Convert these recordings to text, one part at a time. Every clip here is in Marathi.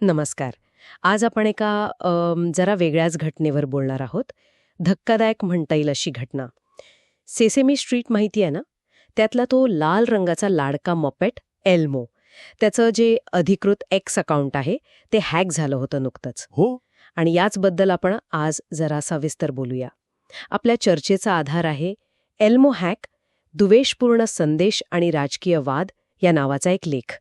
नमस्कार. आज आपण एका जरा वेगळ्याच घटनेवर बोलणार आहोत. धक्कादायक म्हणता येईल अशी घटना. सेसेमी स्ट्रीट माहिती आहे ना? त्यातला तो लाल रंगाचा लाडका मॉपेट एल्मो. त्याचं जे अधिकृत एक्स अकाउंट आहे ते हॅक झालं होतं नुकतंच. हो. आणि याचबद्दल आपण आज जरा सविस्तर बोलूया. आपल्या चर्चेचा आधार आहे एल्मो हॅक दुवेषपूर्ण संदेश आणि राजकीय वाद या नावाचा एक लेख.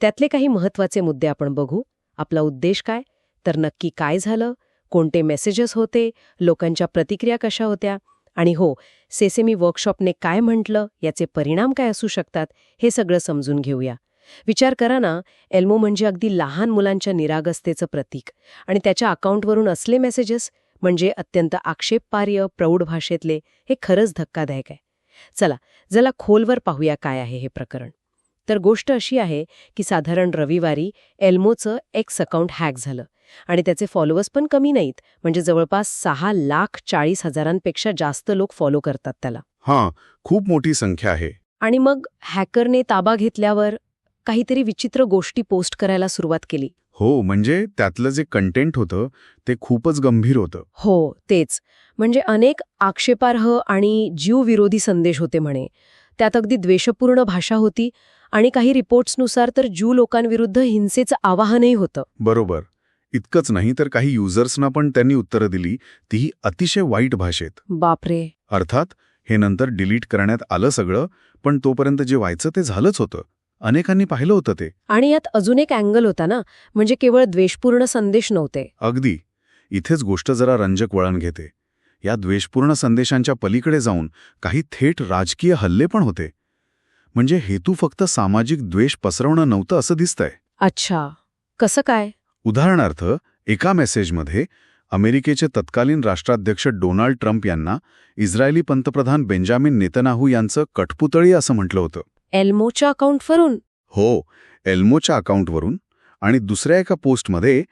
त्यातले काही महत्त्वाचे मुद्दे आपण बघू. आपला उद्देश काय? तर नक्की काय झालं? कोणते मेसेजेस होते? लोकांच्या प्रतिक्रिया कशा होत्या? आणि हो सेसेमी वर्कशॉपने काय म्हटलं? याचे परिणाम काय असू शकतात? हे सगळं समजून घेऊया. विचार करा ना एल्मो म्हणजे अगदी लहान मुलांच्या निरागस्तेचं प्रतीक. आणि त्याच्या अकाउंटवरून असले मेसेजेस म्हणजे अत्यंत आक्षेपपार्य प्रौढ भाषेतले हे खरंच धक्कादायक आहे. चला जरा खोलवर पाहूया काय आहे हे प्रकरण. तर गोष्ट अशी आहे की साधारण रविवारी एल्मोचं एक्स अकाउंट हॅक झालं. आणि त्याचे फॉलोअर्स पण कमी नाहीत. म्हणजे जवळपास सहा लाख चाळीस हजारांपेक्षा जास्त लोक फॉलो करतात त्याला. हां खूप मोठी संख्या आहे. आणि मग हॅकरने ताबा घेतल्यावर काहीतरी विचित्र गोष्टी पोस्ट करायला सुरुवात केली. हो म्हणजे त्यातलं जे कंटेंट होतं ते खूपच गंभीर होतं. हो तेच. म्हणजे अनेक आक्षेपार्ह आणि जीवविरोधी संदेश होते म्हणे. त्यात अगदी द्वेषपूर्ण भाषा होती आणि काही रिपोर्ट्सनुसार तर ज्यू लोकांविरुद्ध हिंसेचं आवाहनही होतं. बरोबर. इतकंच नाही तर काही युजर्सना पण त्यांनी उत्तरं दिली. तीही अतिशय वाईट भाषेत. बापरे. अर्थात हे नंतर डिलीट करण्यात आलं सगळं पण तोपर्यंत जे व्हायचं ते झालंच होतं. अनेकांनी पाहिलं होतं ते. आणि यात अजून एक अँगल होता ना म्हणजे केवळ द्वेषपूर्ण संदेश नव्हते. अगदी. इथेच गोष्ट जरा रंजक वळण घेते. या द्वेषपूर्ण संदेशांच्या पलीकडे जाऊन काही थेट राजकीय हल्ले पण होते. म्हणजे हेतू फक्त सामाजिक द्वेष पसरवणं नव्हतं असं दिसतंय. अच्छा. कसं काय? उदाहरणार्थ एका मेसेजमध्ये अमेरिकेचे तत्कालीन राष्ट्राध्यक्ष डोनाल्ड ट्रम्प यांना इस्रायली पंतप्रधान बेंजामिन नेतनाहू यांचं कठपुतळी असं म्हटलं होतं. एल्मोच्या अकाउंटवरून? हो एल्मोच्या अकाउंटवरून आणि दुसऱ्या एका पोस्टमध्ये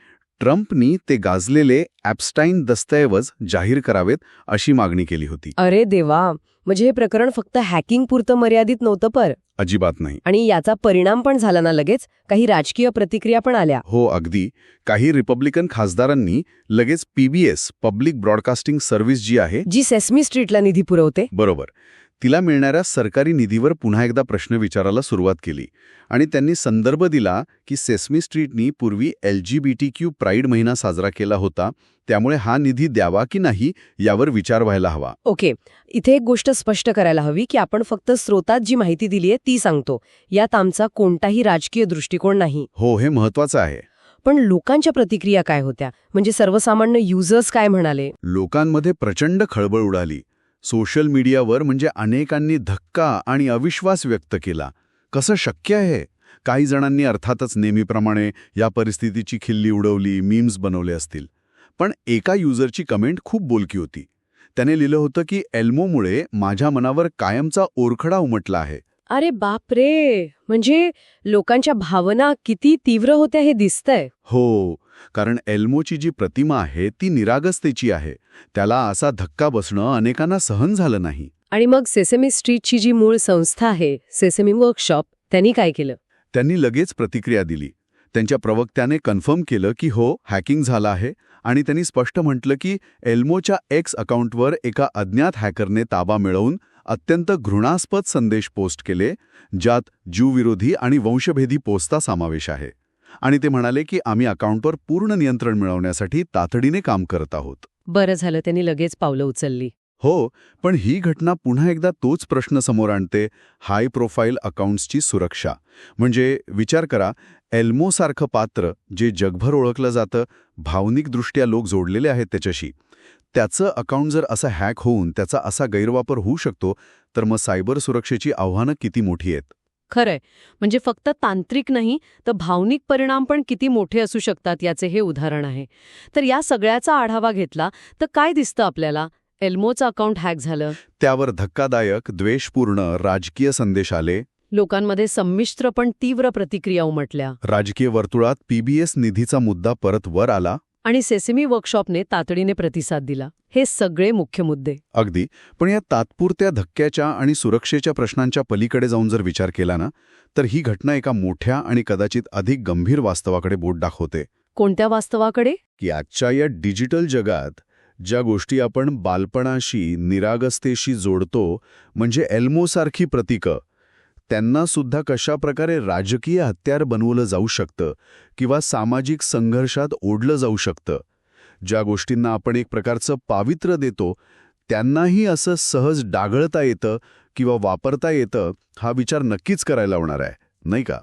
ट्रम्पनी ते गाजलेले ॲप्स्टाईन दस्तऐवज जाहीर करावेत अशी मागणी केली होती. अरे देवा म्हणजे हे प्रकरण फक्त हॅकिंग पुरतं मर्यादित नव्हतं पर? अजिबात नाही. आणि याचा परिणाम पण झाला ना लगेच? काही राजकीय प्रतिक्रिया पण आल्या. हो अगदी. काही रिपब्लिकन खासदारांनी लगेच पीबीएस पब्लिक ब्रॉडकास्टिंग सर्व्हिस जी आहे जी सेस्मी स्ट्रीटला निधी पुरवते? बरोबर. तिला मिळणाऱ्या सरकारी निधीवर पुन्हा एकदा प्रश्न विचारायला सुरुवात केली. आणि त्यांनी संदर्भ दिला की सेस्मी स्ट्रीटनी पूर्वी L G B T Q pride महिना साजरा केला होता त्यामुळे हा निधी द्यावा की नाही यावर विचार व्हायला हवा. ओके. इथे एक गोष्ट स्पष्ट करायला हवी की आपण फक्त स्रोतात जी माहिती दिली आहे ती सांगतो. यात आमचा कोणताही राजकीय दृष्टिकोन नाही. हो हे महत्वाचं आहे. पण लोकांच्या प्रतिक्रिया काय होत्या? म्हणजे सर्वसामान्य युजर्स काय म्हणाले? लोकांमध्ये प्रचंड खळबळ उडाली. सोशल मीडियावर म्हणजे अनेकांनी धक्का आणि अविश्वास व्यक्त केला. कसं शक्य आहे? काही जणांनी अर्थातच नेहमीप्रमाणे या परिस्थितीची खिल्ली उडवली मीम्स बनवले असतील. पण एका युजरची कमेंट खूप बोलकी होती. त्याने लिहिलं होतं की एल्मोमुळे माझ्या मनावर कायमचा ओरखडा उमटला आहे. अरे बापरे! म्हणजे लोकांच्या भावना किती तीव्र होत्या हे दिसतंय. हो. कारण एल्मोची जी प्रतिमा आहे ती निरागसतेची आहे. त्याला असा धक्का बसणं अनेकांना सहन झालं नाही. आणि मग सेसेमी स्ट्रीटची जी मूळ संस्था आहे सेसेमी वर्कशॉप त्यांनी काय केलं? त्यांनी लगेच प्रतिक्रिया दिली. त्यांच्या प्रवक्त्याने कन्फर्म केलं की हो हॅकिंग झालं आहे आणि त्यांनी स्पष्ट म्हटलं की एल्मोच्या एक्स अकाउंटवर एका अज्ञात हॅकरने ताबा मिळवून अत्यंत घृणास्पद संदेश पोस्ट केले ज्यात ज्यूविरोधी आणि वंशभेदी पोस्टचा समावेश आहे. आणि ते म्हणाले की आम्ही अकाउंटवर पूर्ण नियंत्रण मिळवण्यासाठी तातडीने काम करत आहोत. बरं झालं त्यांनी लगेच पावलं उचलली. हो पण ही घटना पुन्हा एकदा तोच प्रश्न समोर आणते हाय प्रोफाईल अकाउंट्सची सुरक्षा. म्हणजे विचार करा एल्मोसारखं पात्र जे जगभर ओळखलं जातं भावनिकदृष्ट्या लोक जोडलेले आहेत त्याच्याशी. त्याचं अकाउंट जर असं हॅक होऊन त्याचा असा गैरवापर होऊ शकतो तर मग सायबर सुरक्षेची आव्हानं किती मोठी आहेत? खरंय. म्हणजे फक्त तांत्रिक नाही तर भावनिक परिणाम पण किती मोठे असू शकतात याचे हे उदाहरण आहे. तर या सगळ्याचा आढावा घेतला तर काय दिसतं आपल्याला? एल्मोचं अकाउंट हॅक झालं. त्यावर धक्कादायक द्वेषपूर्ण राजकीय संदेश आले. लोकांमध्ये संमिश्र पण तीव्र प्रतिक्रिया उमटल्या. राजकीय वर्तुळात पीबीएस निधीचा मुद्दा परत वर आला. आणि सेसेमी वर्कशॉपने तातडीने प्रतिसाद दिला. हे सगळे मुख्य मुद्दे. अगदी. पण या तात्पुरत्या धक्क्याच्या आणि सुरक्षेच्या प्रश्नांच्या पलीकडे जाऊन जर विचार केला ना तर ही घटना एका मोठ्या आणि कदाचित अधिक गंभीर वास्तवाकडे बोट दाखवते. कोणत्या वास्तवाकडे? की आजच्या या डिजिटल जगात ज्या गोष्टी आपण बालपणाशी निरागसतेशी जोडतो म्हणजे एल्मोसारखी प्रतीकं त्यांना सुद्धा कशा प्रकारे राजकीय हत्यार बनवलं जाऊ शकतं किंवा सामाजिक संघर्षात ओढलं जाऊ शकतं? ज्या गोष्टींना आपण एक प्रकारचं पावित्र्य देतो त्यांनाही असं सहज डागळता येतं किंवा वापरता येतं हा विचार नक्कीच करायला होणार आहे नाही का?